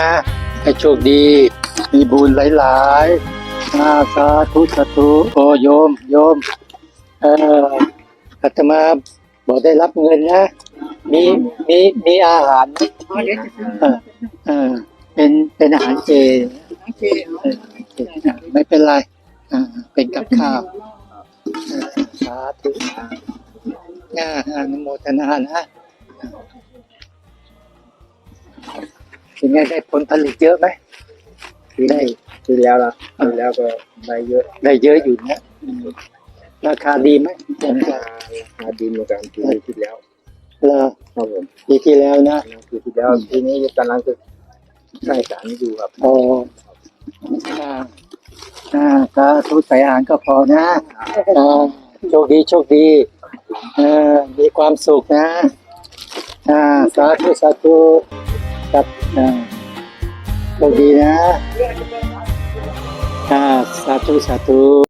นะให้โชคดี มีบุญหลายๆอาสาธุสาธุโอโยม โยม เอ่ออาตมาบอกได้รับเงินนะ มีมีมีอาหารนะเออเออเป็นเป็นอาหารเจเอออะไม่เป็นไรอ่าเป็นกับข้าวเออสาธุอ่าอนุโมทนานะ เป็นไงได้ผลผลิตเยอะไหมปีได้ที่แล้วละปีแล้วก็ได้เยอะได้เยอะอยู่นะอืมราคาดีไหมราคาราคาดีเหมือนกันปีที่แล้วเลอครับผมปีที่แล้วนะปีที่แล้วปีนี้กำลังจะใส่สารอยู่ครับโอ้อ่าอ่าสาธุใส่อ่านก็พอนะอ่าโชคดีโชคดีเออมีความสุขนะอ่าสาธุสาธุ กับอ่าโชคดีนะอ่าสาธุสาธุ